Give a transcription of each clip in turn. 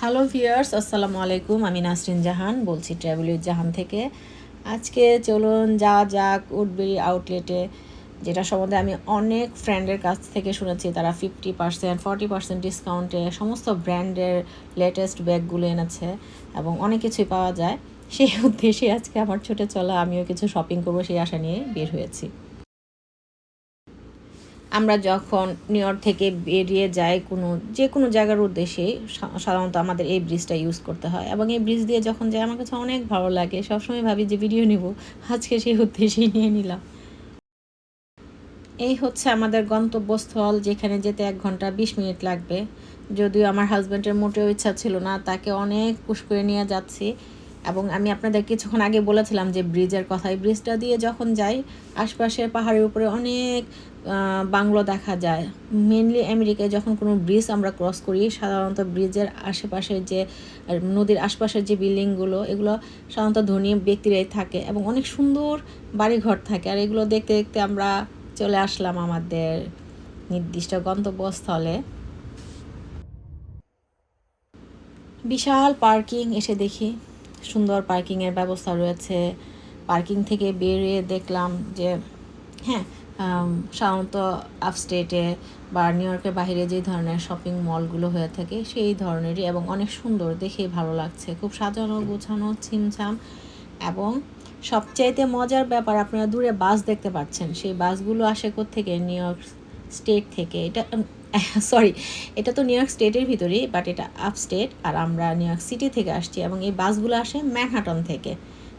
Hello viewers, আসসালামু আলাইকুম। আমি নাসরিন জাহান, বলছি ট্রাভেল উইথ জাহান থেকে। আজকে চলুন যা যাক উডবেরি আউটলেটে, যেটা সম্বন্ধে আমি অনেক ফ্রেন্ডের কাছ থেকে শুনেছি। তারা ফিফটি পার্সেন্ট ফর্টি পার্সেন্ট ডিসকাউন্টে সমস্ত ব্র্যান্ডের লেটেস্ট ব্যাগগুলো এনেছে এবং অনেক কিছুই পাওয়া যায়। সেই উদ্দেশ্যে আজকে আমার ছুটে চলা আমিও কিছু শপিং করব সেই আশা নিয়ে বের হয়েছি। আমরা যখন নিউ ইয়র্ক থেকে বেরিয়ে যাই কোনো, যে কোনো জায়গার উদ্দেশ্যে সাধারণত আমাদের এই ব্রিজটা ইউজ করতে হয় এবং এই ব্রিজ দিয়ে যখন যাই আমার কাছে অনেক ভালো লাগে। সবসময় ভাবি যে ভিডিও নিব, আজকে সেই উদ্দেশ্যেই নিয়ে নিলাম। এই হচ্ছে আমাদের গন্তব্যস্থল, যেখানে যেতে এক ঘণ্টা বিশ মিনিট লাগবে। যদিও আমার হাজব্যান্ডের মোটেও ইচ্ছা ছিল না, তাকে অনেক পুশ করে নিয়ে যাচ্ছি। এবং আমি আপনাদের কিছুক্ষণ আগে বলেছিলাম যে ব্রিজের কথা এই ব্রিজটা দিয়ে যখন যাই, আশপাশের পাহাড়ের উপরে অনেক বাংলো দেখা যায়। মেনলি আমেরিকায় যখন কোনো ব্রিজ আমরা ক্রস করি, সাধারণত ব্রিজের আশেপাশের যে নদীর আশপাশের যে বিল্ডিংগুলো, এগুলো সাধারণত ধনী ব্যক্তিরাই থাকে এবং অনেক সুন্দর বাড়িঘর থাকে। আর এগুলো দেখতে দেখতে আমরা চলে আসলাম আমাদের নির্দিষ্ট গন্তব্যস্থলে। বিশাল পার্কিং এসে দেখি। সুন্দর পার্কিংয়ের ব্যবস্থা রয়েছে। পার্কিং থেকে বেরিয়ে দেখলাম যে হ্যাঁ সাধারণত আপস্টেটে বা নিউ ইয়র্কের বাইরে যে ধরনের শপিং মলগুলো হয়ে থাকে, সেই ধরনেরই এবং অনেক সুন্দর দেখেই ভালো লাগছে। খুব সাজানো, গোছানো, ছিমছাম এবং সবচাইতে মজার ব্যাপার, আপনারা দূরে বাস দেখতে পাচ্ছেন, সেই বাসগুলো আসে থেকে নিউ ইয়র্ক স্টেট থেকে। এটা সরি এটা তো নিউ ইয়র্ক স্টেটের ভিতরেই বাট এটা আপ স্টেট আর আমরা নিউ ইয়র্ক সিটি থেকে আসছি, এবং এই বাসগুলো আসে ম্যানহাটন থেকে,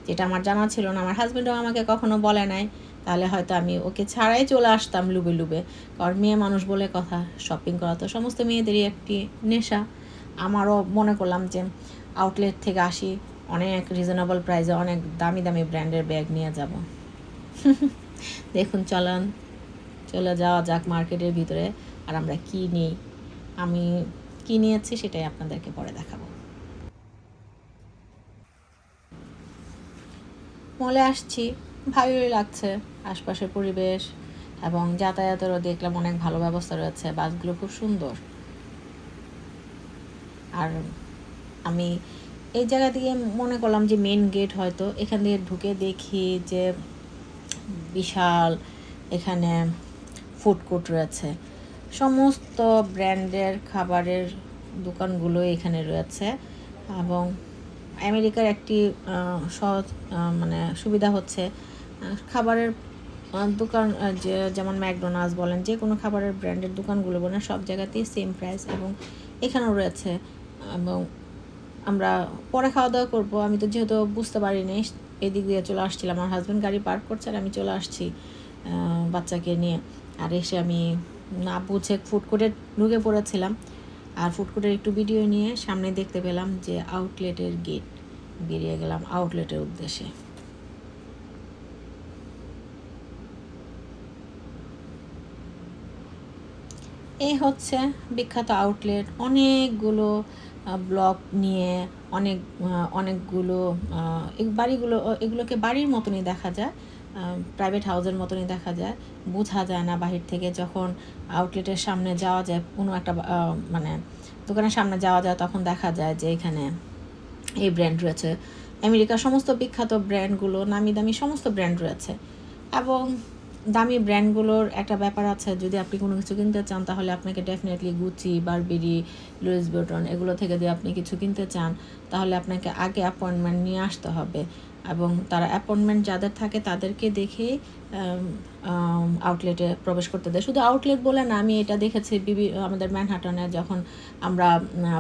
যেটা আমার জানা ছিল না। আমার হাজব্যান্ডও আমাকে কখনো বলে নাই, তাহলে হয়তো আমি ওকে ছাড়াই চলে আসতাম লুবে লুবে। কারণ মেয়ে মানুষ বলে কথা শপিং করা তো সমস্ত মেয়েদেরই একটি নেশা। আমারও মনে করলাম যে আউটলেট থেকে আসি, অনেক রিজনেবল প্রাইসে অনেক দামি দামি ব্র্যান্ডের ব্যাগ নিয়ে যাব। দেখুন, চলান, চলে যাওয়া যাক মার্কেটের ভিতরে। আর আমরা কী নিই? আমি কী নিয়েছি সেটাই আপনাদেরকে পরে দেখাবো। মলে আসছি, ভালোই লাগছে, আশপাশের পরিবেশ এবং যাতায়াতেরও দেখলাম অনেক ভালো ব্যবস্থা রয়েছে, বাসগুলো খুব সুন্দর। আর আমি এই জায়গা থেকে মনে করলাম যে মেন গেট হয়তো এখান দিয়ে ঢুকে দেখি যে বিশাল এখানে ফুড কোর্ট রয়েছে। সমস্ত ব্র্যান্ডের খাবারের দোকানগুলো এখানে রয়েছে এবং আমেরিকার একটি সহজ মানে সুবিধা হচ্ছে খাবারের দোকান যে, যেমন ম্যাকডোনাল্ডস বলেন, যে কোনো খাবারের ব্র্যান্ডের দোকানগুলো বলেন, সব জায়গাতেই সেম প্রাইস এবং এখানেও রয়েছে। এবং আমরা পরে খাওয়া দাওয়া করব। আমি তো যেহেতু বুঝতে পারিনি, এদিক দিয়ে চলে আসছিলাম। আমার হাজব্যান্ড গাড়ি পার্ক করছে আর আমি চলে আসছি বাচ্চাকে নিয়ে। আর এসে আমি না বুঝে ফুড কোর্টে ঢুকে পড়েছিলাম। আর ফুড কোর্টের একটু ভিডিও নিয়ে সামনে দেখতে পেলাম যে আউটলেটের গেট বেরিয়ে গেলাম আউটলেটের উদ্দেশ্যে। এই হচ্ছে বিখ্যাত আউটলেট অনেকগুলো ব্লক নিয়ে অনেক অনেকগুলো বাড়িগুলো, এগুলোকে বাড়ির মতনই দেখা যায়। প্রাইভেট হাউসের মতনই দেখা যায়। বোঝা যায় না বাহির থেকে যখন আউটলেটের সামনে যাওয়া যায়, কোনো একটা মানে দোকানের সামনে যাওয়া যায়, তখন দেখা যায় যে এখানে এই ব্র্যান্ড রয়েছে। আমেরিকার সমস্ত বিখ্যাত ব্র্যান্ডগুলো নামি দামি সমস্ত ব্র্যান্ড রয়েছে। এবং দামি ব্র্যান্ডগুলোর একটা ব্যাপার আছে, যদি আপনি কোনো কিছু কিনতে চান, তাহলে আপনাকে definitely Gucci Burberry Louis Vuitton এগুলো থেকে যদি আপনি কিছু কিনতে চান, তাহলে আপনাকে আগে অ্যাপয়েন্টমেন্ট নিয়ে আসতে হবে। এবং তারা অ্যাপয়েন্টমেন্ট যাদের থাকে তাদেরকে দেখে আউটলেটে প্রবেশ করতে দেয়। শুধু আউটলেট বলে না, আমি এটা দেখেছি বিভি, আমাদের ম্যানহাটনে যখন আমরা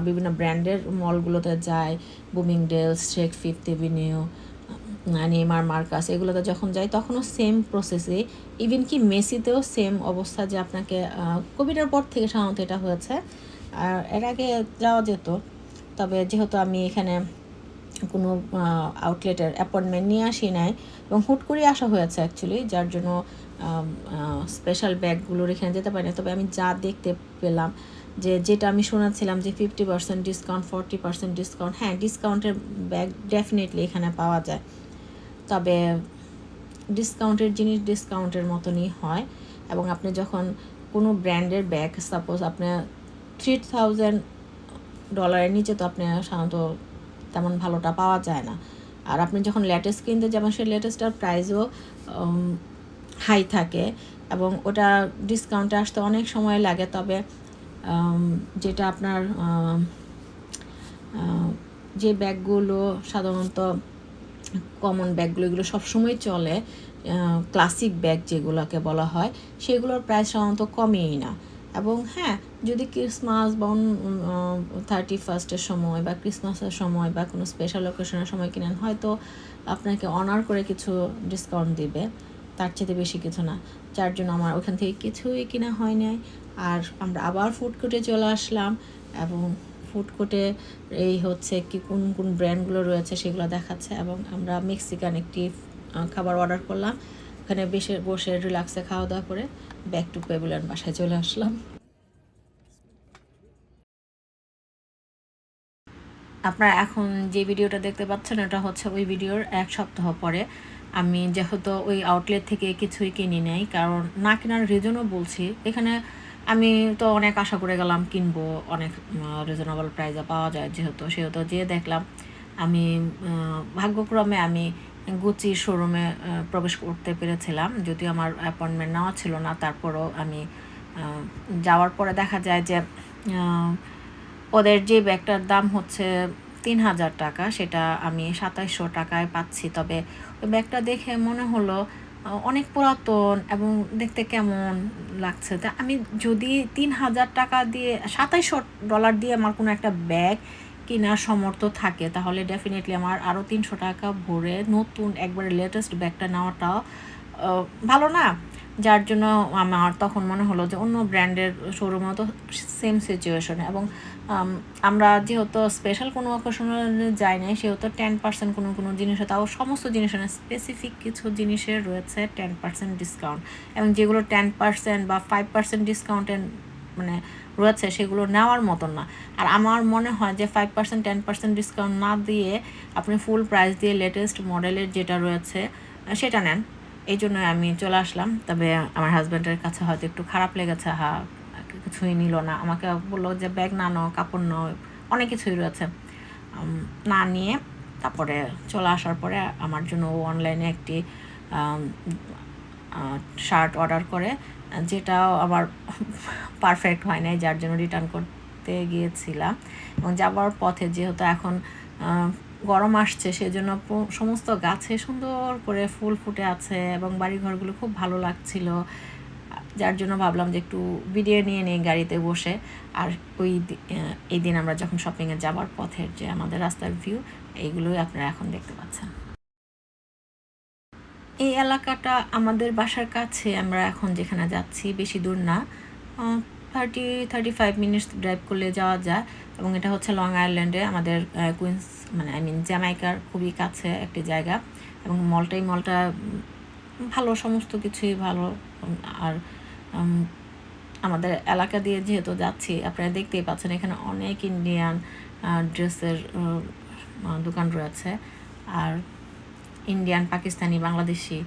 বিভিন্ন ব্র্যান্ডের মলগুলোতে যাই Bloomingdale's Saks Fifth Avenue Neiman Marcus এগুলোতে যখন যাই, তখনও সেম প্রসেসে ইভেন কি মেসিতেও সেম অবস্থা যে আপনাকে কোভিডের পর থেকে সাধারণত এটা হয়েছে। আর এর আগে যাওয়া যেত, তবে যেহেতু আমি এখানে কোনো আউটলেটের অ্যাপয়েন্টমেন্ট নিয়ে আসি নাই এবং হুট করে আসা হয়েছে অ্যাকচুয়ালি যার জন্য স্পেশাল ব্যাগগুলোর এখানে যেতে পারি না তবে আমি যা দেখতে পেলাম যে, যেটা আমি শোনাচ্ছিলাম যে fifty percent discount forty percent discount হ্যাঁ ডিসকাউন্টের ব্যাগ ডেফিনেটলি এখানে পাওয়া যায়। তবে ডিসকাউন্টের জিনিস ডিসকাউন্টের মতনই হয় এবং আপনি যখন কোনো ব্র্যান্ডের ব্যাগ সাপোজ আপনি থ্রি থাউজেন্ড ডলারের নিচে তো আপনি সাধারণত তেমন ভালোটা পাওয়া যায় না। আর আপনি যখন লেটেস্ট কিনতে যাবেন, সেই লেটেস্টটার প্রাইসও হাই থাকে এবং ওটা ডিসকাউন্টে আসতে অনেক সময় লাগে। তবে যেটা আপনার যে ব্যাগগুলো সাধারণত কমন ব্যাগগুলো, এগুলো সবসময় চলে ক্লাসিক ব্যাগ যেগুলোকে বলা হয়, সেগুলোর প্রাইস সাধারণত কমেই না। এবং হ্যাঁ যদি ক্রিসমাস বা থার্টি ফার্স্টের সময় বা ক্রিসমাসের সময় বা কোনো স্পেশাল অকেশনের সময় কিনেন, হয়তো আপনাকে অনার করে কিছু ডিসকাউন্ট দিবে, তার চেয়ে বেশি কিছু না। যার জন্য আমার ওখান থেকে কিছুই কিনা হয় নাই। আর আমরা আবার ফুড কোর্টে চলে আসলাম এবং ফুড কোর্টে এই হচ্ছে কি কোন কোন ব্র্যান্ডগুলো রয়েছে সেগুলো দেখাচ্ছে এবং আমরা মেক্সিকান একটি খাবার অর্ডার করলাম। ওখানে বেশি বসে রিল্যাক্সে খাওয়া দাওয়া করে ব্যাক টু পেবুলার বাসায় চলে আসলাম। আপনারা এখন যে ভিডিওটা দেখতে পাচ্ছেন এটা হচ্ছে ওই ভিডিওর এক সপ্তাহ পরে। আমি যেহেতু ওই আউটলেট থেকে কিছুই কিনি নাই, কারণ না কেনার রিজনও বলছি। এখানে আমি তো অনেক আশা করে গেলাম কিনবো, অনেক রিজনেবল প্রাইসে পাওয়া যায় যেহেতু। সেহেতু যে দেখলাম, আমি ভাগ্যক্রমে আমি গুচি শোরুমে প্রবেশ করতে পেরেছিলাম। যদিও আমার অ্যাপয়েন্টমেন্ট নেওয়া ছিল না, তারপরও আমি যাওয়ার পরে দেখা যায় যে ওদের যে ব্যাগটার দাম হচ্ছে তিন হাজার টাকা, সেটা আমি সাতাইশশো টাকায় পাচ্ছি। তবে ওই ব্যাগটা দেখে মনে হলো অনেক পুরাতন এবং দেখতে কেমন লাগছে। তা আমি যদি তিন হাজার টাকা দিয়ে, সাতাইশশো ডলার দিয়ে আমার কোনো একটা ব্যাগ কেনার সমর্থ থাকে, তাহলে ডেফিনেটলি আমার আরও তিনশো টাকা ভরে নতুন একবারে লেটেস্ট ব্যাগটা নেওয়াটাও ভালো না। যার জন্য আমার তখন মনে হলো যে অন্য ব্র্যান্ডের শোরুমেও তো সেম সিচুয়েশন এবং আমরা যেহেতু স্পেশাল কোনো অকেশনে যাই নাই, সেহেতু টেন পার্সেন্ট কোনো কোনো জিনিসে তাও সমস্ত জিনিসের স্পেসিফিক কিছু জিনিসের রয়েছে টেন পার্সেন্ট ডিসকাউন্ট এবং যেগুলো টেন পার্সেন্ট বা ফাইভ পার্সেন্ট ডিসকাউন্টের মানে রয়েছে সেগুলো নেওয়ার মতন না। আর আমার মনে হয় যে five percent ten percent discount না দিয়ে আপনি ফুল প্রাইস দিয়ে লেটেস্ট মডেলের যেটা রয়েছে সেটা নেন। এই জন্য আমি চলে আসলাম। তবে আমার হাজব্যান্ডের কাছে হয়তো একটু খারাপ লেগেছে, হা, কিছুই নিল না। আমাকে বলল যে ব্যাগ না নো কাপড় নাও, অনেক কিছুই রয়েছে। না নিয়ে তারপরে চলে আসার পরে আমার জন্য অনলাইনে একটি শার্ট অর্ডার করে। যেটাও আমার পারফেক্ট হয় নাই, যার জন্য রিটার্ন করতে গিয়েছিলাম। এবং যাবার পথে যেহেতু এখন গরম আসছে, সেজন্য সমস্ত গাছে সুন্দর করে ফুল ফুটে আছে এবং বাড়িঘরগুলো খুব ভালো লাগছিল। যার জন্য ভাবলাম যে একটু ভিডিও নিয়ে নিই গাড়িতে বসে। আর ওই এই দিন আমরা যখন শপিংয়ে যাবার পথের যে আমাদের রাস্তার ভিউ এইগুলোই আপনারা এখন দেখতে পাচ্ছেন। এই এলাকাটা আমাদের বাসার কাছে, আমরা এখন যেখানে যাচ্ছি বেশি দূর না। Thirty thirty five minutes drive করলে যাওয়া যায় এবং এটা হচ্ছে লং আইল্যান্ডে আমাদের কুইন্স মানে আই মিন জ্যামাইকার খুবই কাছে একটি জায়গা এবং মলটাই মলটা ভালো, সমস্ত কিছুই ভালো আর আমাদের এলাকা দিয়ে যেহেতু যাচ্ছি, আপনারা দেখতেই পাচ্ছেন এখানে অনেক ইন্ডিয়ান ড্রেসের দোকান রয়েছে। আর ইন্ডিয়ান, পাকিস্তানি, বাংলাদেশি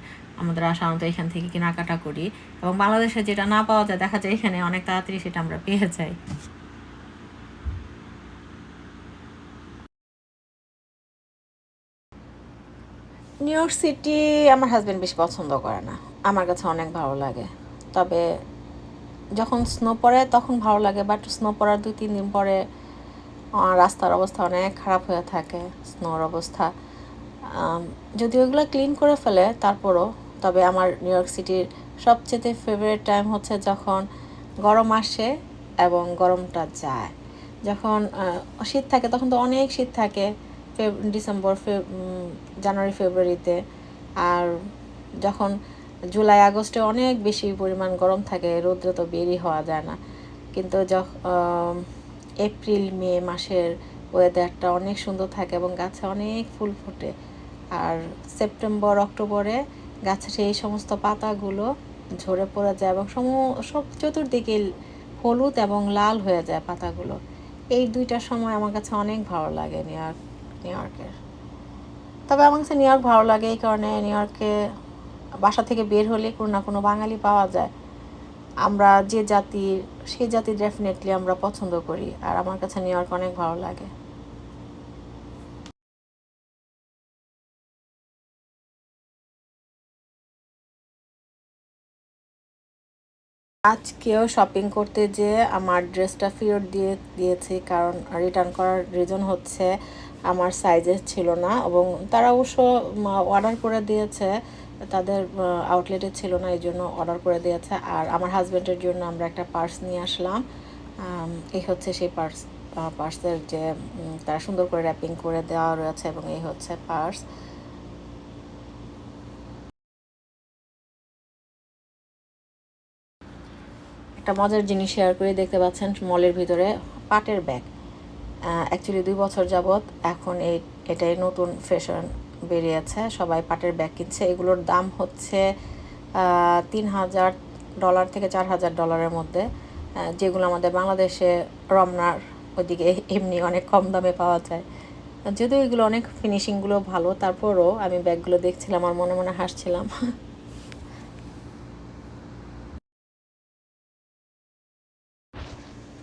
আমরা সাধারণত এখান থেকে কেনাকাটা করি এবং বাংলাদেশে যেটা না পাওয়া যায়, দেখা যায় এখানে অনেক তাড়াতাড়ি সেটা আমরা পেয়ে যাই। নিউ ইয়র্ক সিটি আমার হাজব্যান্ড বেশি পছন্দ করে না। আমার কাছে অনেক ভালো লাগে। তবে যখন স্নো পড়ে তখন ভালো লাগে বাট স্নো পড়ার দুই তিন দিন পরে রাস্তার অবস্থা অনেক খারাপ হয়ে থাকে স্নোর অবস্থা। যদি ওগুলো ক্লিন করে ফেলে, তারপরও, তবে আমার নিউ ইয়র্ক সিটির সবচেয়ে ফেভারিট টাইম হচ্ছে যখন গরম আসে এবং গরমটা যায়। যখন শীত থাকে, তখন তো অনেক শীত থাকে ডিসেম্বর জানুয়ারি ফেব্রুয়ারিতে আর যখন জুলাই আগস্টে অনেক বেশি পরিমাণ গরম থাকে, রৌদ্রে তো বেরই হওয়া যায় না। কিন্তু যখন এপ্রিল মে মাসের ওয়েদারটা অনেক সুন্দর থাকে এবং গাছে অনেক ফুল ফোটে। আর সেপ্টেম্বর, অক্টোবরে গাছের সেই সমস্ত পাতাগুলো ঝরে পড়ে যায় এবং সম সব চতুর্দিকে হলুদ এবং লাল হয়ে যায় পাতাগুলো। এই দুইটা সময় আমার কাছে অনেক ভালো লাগে নিউ ইয়র্ক, নিউ ইয়র্কের তবে আমার কাছে নিউ ইয়র্ক ভালো লাগে এই কারণে নিউ ইয়র্কে বাসা থেকে বের হলে কোনো না কোনো বাঙালি পাওয়া যায়। আমরা যে জাতির সেই জাতি ডেফিনেটলি আমরা পছন্দ করি, আর আমার কাছে নিউ ইয়র্ক অনেক ভালো লাগে। আজকেও শপিং করতে যে আমার ড্রেসটা ফেরত দিয়ে দিয়েছি, কারণ রিটার্ন করার রিজন হচ্ছে আমার সাইজের ছিল না এবং তারা অবশ্য অর্ডার করে দিয়েছে, তাদের আউটলেটে ছিল না, এই জন্য অর্ডার করে দিয়েছে। আর আমার হাজব্যান্ডের জন্য আমরা একটা পার্স নিয়ে আসলাম। এই হচ্ছে সেই পার্স পার্সের যে তারা সুন্দর করে র্যাপিং করে দেওয়া রয়েছে এবং এই হচ্ছে পার্স একটা মজার জিনিস শেয়ার করে, দেখতে পাচ্ছেন মলের ভিতরে পাটের ব্যাগ অ্যাকচুয়ালি দুই বছর যাবৎ এখন এই, এটাই নতুন ফ্যাশন বেরিয়েছে। সবাই পাটের ব্যাগ কিনছে। এগুলোর দাম হচ্ছে তিন হাজার ডলার থেকে চার হাজার ডলারের মধ্যে। যেগুলো আমাদের বাংলাদেশে রমনার ওইদিকে এমনি অনেক কম দামে পাওয়া যায়। যদিও এগুলো অনেক ফিনিশিংগুলো ভালো, তারপরও আমি ব্যাগগুলো দেখছিলাম আর মনে মনে হাসছিলাম।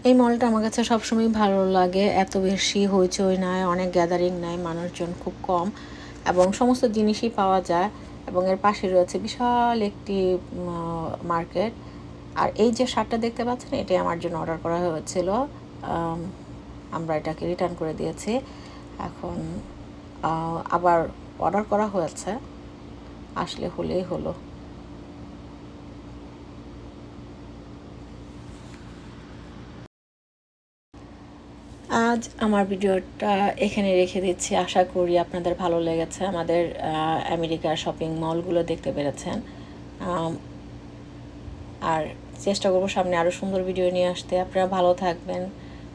এই মলটা আমার কাছে সবসময় ভালো লাগে। এত বেশি হইচই নাই, অনেক গ্যাদারিং নাই, মানুষজন খুব কম এবং সমস্ত জিনিসই পাওয়া যায় এবং এর পাশে রয়েছে বিশাল একটি মার্কেট আর এই যে শার্টটা দেখতে পাচ্ছেন, এটাই আমার জন্য অর্ডার করা হয়েছিল। আমরা এটাকে রিটার্ন করে দিয়েছি। এখন আবার অর্ডার করা হয়েছে। আসলে হলেই হলো। আজ আমার ভিডিওটা এখানে রেখে দিচ্ছি। আশা করি আপনাদের ভালো লেগেছে। আমাদের আমেরিকার শপিং মলগুলো দেখতে পেরেছেন। আর চেষ্টা করব সামনে আরও সুন্দর ভিডিও নিয়ে আসতে। আপনারা ভালো থাকবেন।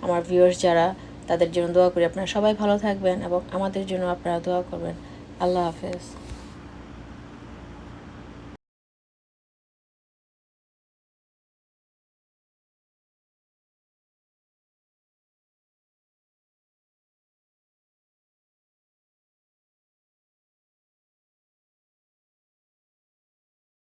আমার ভিউয়ার্স যারা, তাদের জন্য দোয়া করি। আপনারা সবাই ভালো থাকবেন এবং আমাদের জন্য আপনারা দোয়া করবেন। আল্লাহ হাফেজ।